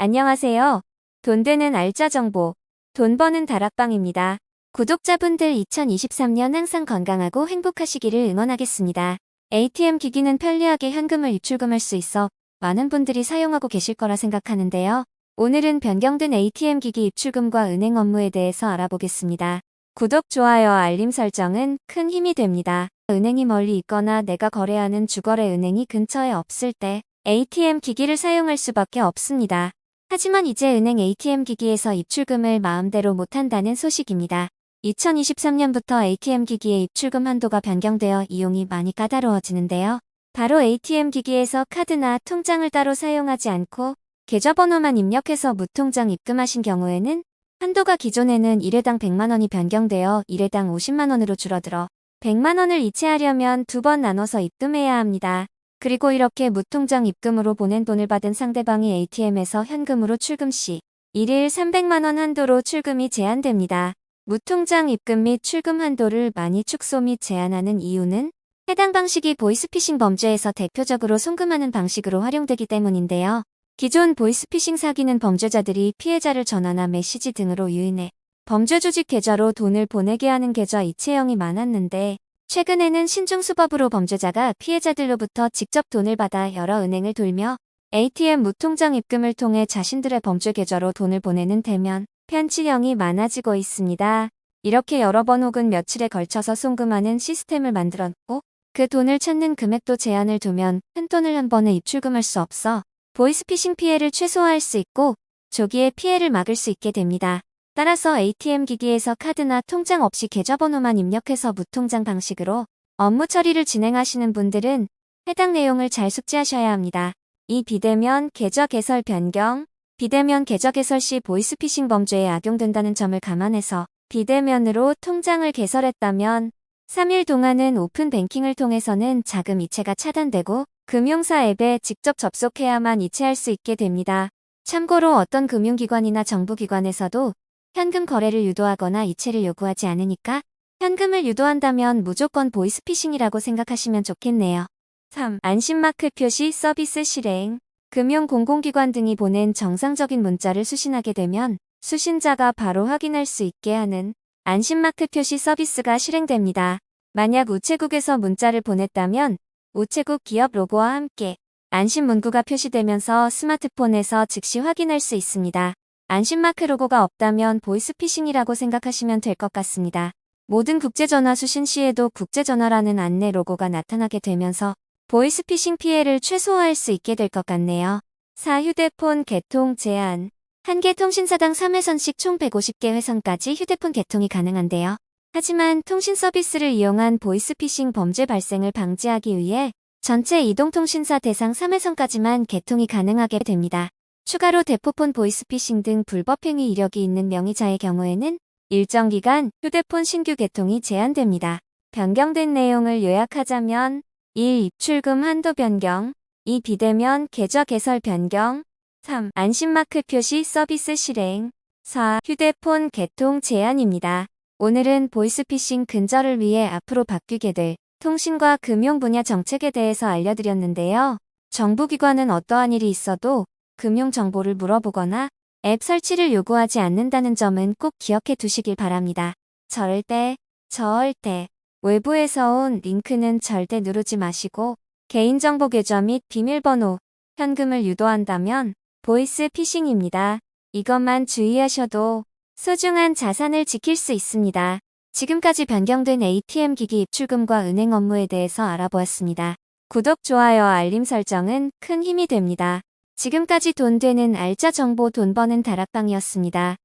안녕하세요. 돈 되는 알짜 정보, 돈 버는 다락방입니다. 구독자분들 2023년 항상 건강하고 행복하시기를 응원하겠습니다. ATM 기기는 편리하게 현금을 입출금할 수 있어 많은 분들이 사용하고 계실 거라 생각하는데요. 오늘은 변경된 ATM 기기 입출금과 은행 업무에 대해서 알아보겠습니다. 구독, 좋아요, 알림 설정은 큰 힘이 됩니다. 은행이 멀리 있거나 내가 거래하는 주거래 은행이 근처에 없을 때 ATM 기기를 사용할 수밖에 없습니다. 하지만 이제 은행 ATM 기기에서 입출금을 마음대로 못한다는 소식입니다. 2023년부터 ATM 기기의 입출금 한도가 변경되어 이용이 많이 까다로워지는데요. 바로 ATM 기기에서 카드나 통장을 따로 사용하지 않고 계좌번호만 입력해서 무통장 입금하신 경우에는 한도가 기존에는 1회당 100만원이 변경되어 1회당 50만원으로 줄어들어 100만원을 이체하려면 두 번 나눠서 입금해야 합니다. 그리고 이렇게 무통장 입금으로 보낸 돈을 받은 상대방이 ATM에서 현금으로 출금 시 1일 300만원 한도로 출금이 제한됩니다. 무통장 입금 및 출금 한도를 많이 축소 및 제한하는 이유는 해당 방식이 보이스피싱 범죄에서 대표적으로 송금하는 방식으로 활용되기 때문인데요. 기존 보이스피싱 사기는 범죄자들이 피해자를 전화나 메시지 등으로 유인해 범죄 조직 계좌로 돈을 보내게 하는 계좌 이체형이 많았는데 최근에는 신중수법으로 범죄자가 피해자들로부터 직접 돈을 받아 여러 은행을 돌며 ATM 무통장 입금을 통해 자신들의 범죄 계좌로 돈을 보내는 대면 편취형이 많아지고 있습니다. 이렇게 여러 번 혹은 며칠에 걸쳐서 송금하는 시스템을 만들었고 그 돈을 찾는 금액도 제한을 두면 큰 돈을 한 번에 입출금할 수 없어 보이스피싱 피해를 최소화할 수 있고 조기에 피해를 막을 수 있게 됩니다. 따라서 ATM 기기에서 카드나 통장 없이 계좌번호만 입력해서 무통장 방식으로 업무 처리를 진행하시는 분들은 해당 내용을 잘 숙지하셔야 합니다. 이 비대면 계좌 개설 변경, 비대면 계좌 개설 시 보이스피싱 범죄에 악용된다는 점을 감안해서 비대면으로 통장을 개설했다면 3일 동안은 오픈 뱅킹을 통해서는 자금 이체가 차단되고 금융사 앱에 직접 접속해야만 이체할 수 있게 됩니다. 참고로 어떤 금융기관이나 정부기관에서도 현금 거래를 유도하거나 이체를 요구하지 않으니까 현금을 유도한다면 무조건 보이스피싱이라고 생각하시면 좋겠네요. 3. 안심마크 표시 서비스 실행 금융공공기관 등이 보낸 정상적인 문자를 수신하게 되면 수신자가 바로 확인할 수 있게 하는 안심마크 표시 서비스가 실행됩니다. 만약 우체국에서 문자를 보냈다면 우체국 기업 로고와 함께 안심 문구가 표시되면서 스마트폰에서 즉시 확인할 수 있습니다. 안심마크 로고가 없다면 보이스피싱이라고 생각하시면 될 것 같습니다. 모든 국제전화 수신 시에도 국제전화라는 안내 로고가 나타나게 되면서 보이스피싱 피해를 최소화할 수 있게 될 것 같네요. 4. 휴대폰 개통 제한 한 개 통신사당 3회선씩 총 150개 회선까지 휴대폰 개통이 가능한데요. 하지만 통신 서비스를 이용한 보이스피싱 범죄 발생을 방지하기 위해 전체 이동통신사 대상 3회선까지만 개통이 가능하게 됩니다. 추가로 대포폰 보이스피싱 등 불법 행위 이력이 있는 명의자의 경우에는 일정 기간 휴대폰 신규 개통이 제한됩니다. 변경된 내용을 요약하자면 1. 입출금 한도 변경 2. 비대면 계좌 개설 변경 3. 안심마크 표시 서비스 실행 4. 휴대폰 개통 제한입니다. 오늘은 보이스피싱 근절을 위해 앞으로 바뀌게 될 통신과 금융 분야 정책에 대해서 알려드렸는데요. 정부기관은 어떠한 일이 있어도 금융 정보를 물어보거나 앱 설치를 요구하지 않는다는 점은 꼭 기억해 두시길 바랍니다. 절대, 절대, 외부에서 온 링크는 절대 누르지 마시고 개인정보 계좌 및 비밀번호, 현금을 유도한다면 보이스 피싱입니다. 이것만 주의하셔도 소중한 자산을 지킬 수 있습니다. 지금까지 변경된 ATM 기기 입출금과 은행 업무에 대해서 알아보았습니다. 구독, 좋아요, 알림 설정은 큰 힘이 됩니다. 지금까지 돈 되는 알짜 정보 돈 버는 다락방이었습니다.